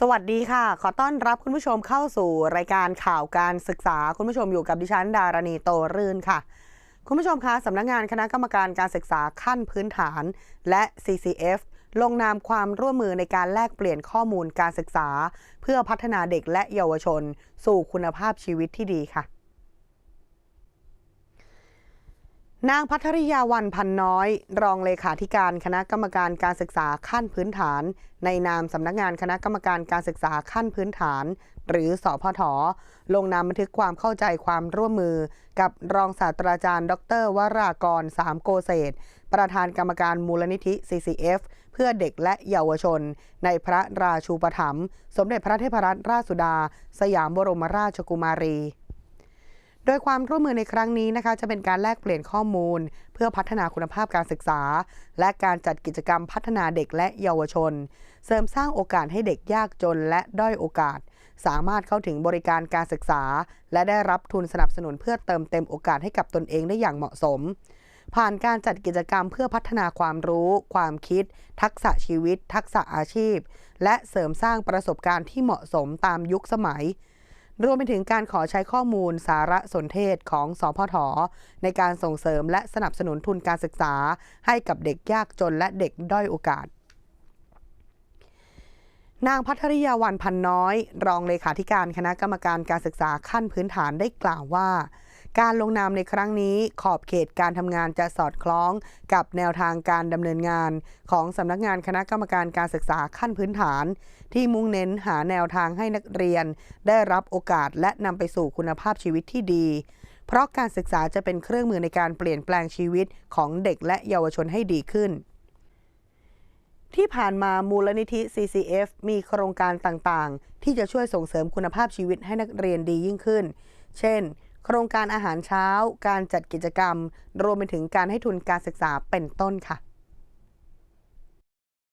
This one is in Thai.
สวัสดีค่ะ ขอต้อนรับคุณผู้ชมเข้าสู่รายการข่าวการศึกษา คุณผู้ชมอยู่กับดิฉันดารณีโตรื่นค่ะ คุณผู้ชมคะสำนักงานคณะกรรมการการศึกษาขั้นพื้นฐาน และ CCF ลงนามความร่วมมือในการแลกเปลี่ยนข้อมูลการศึกษา เพื่อพัฒนาเด็กและเยาวชน สู่คุณภาพชีวิตที่ดีค่ะ นางพัทริยาวันพันน้อย รองเลขาธิการคณะกรรมการการศึกษาขั้นพื้นฐาน ในนามสำนักงานคณะกรรมการการศึกษาขั้นพื้นฐาน หรือสอพทลงนามบันทึกความเข้าใจความร่วมมือ กับรองศาสตราจารย์ ดร วรากรสามโกเศษประธานกรรมการมูลนิธิ CCF เพื่อเด็กและเยาวชน ในพระราชูปถัมภ์สมเด็จพระเทพรัตนราชสุดา สยามบรมราชกุมารี โดยความร่วมมือในครั้งนี้นะคะ จะเป็นการแลกเปลี่ยนข้อมูล เพื่อพัฒนาคุณภาพการศึกษา และการจัดกิจกรรมพัฒนาเด็กและเยาวชน เสริมสร้างโอกาสให้เด็กยากจนและด้อยโอกาส สามารถเข้าถึงบริการการศึกษา และได้รับทุนสนับสนุนเพื่อเติมเต็มโอกาสให้กับตนเองได้อย่างเหมาะสม ผ่านการจัดกิจกรรมเพื่อพัฒนาความรู้ ความคิด ทักษะชีวิต ทักษะอาชีพ และเสริมสร้างประสบการณ์ที่เหมาะสมตามยุคสมัย รวมไปถึงการขอใช้ข้อมูลสารสนเทศของสพทในการส่งเสริมและสนับสนุนทุนการศึกษา ให้กับเด็กยากจนและเด็กด้อยโอกาส นางพัทริยาวันพันน้อย รองเลขาธิการคณะกรรมการการศึกษาขั้นพื้นฐานได้กล่าวว่า การลงนามในครั้งนี้ขอบเขตการทำงานจะสอดคล้องกับแนวทางการดำเนินงาน ของสำนักงานคณะกรรมการการศึกษาขั้นพื้นฐาน ที่มุ่งเน้นหาแนวทางให้นักเรียน ได้รับโอกาสและนำไปสู่คุณภาพชีวิตที่ดี เพราะการศึกษาจะเป็นเครื่องมือในการเปลี่ยนแปลงชีวิตของเด็กและเยาวชนให้ดีขึ้นที่ผ่านมามูลนิธิ CCF มีโครงการต่างๆ ที่จะช่วยส่งเสริมคุณภาพชีวิตให้นักเรียนดียิ่งขึ้น เช่น โครงการอาหารเช้า การจัดกิจกรรม รวมไปถึงการให้ทุนการศึกษาเป็นต้นค่ะ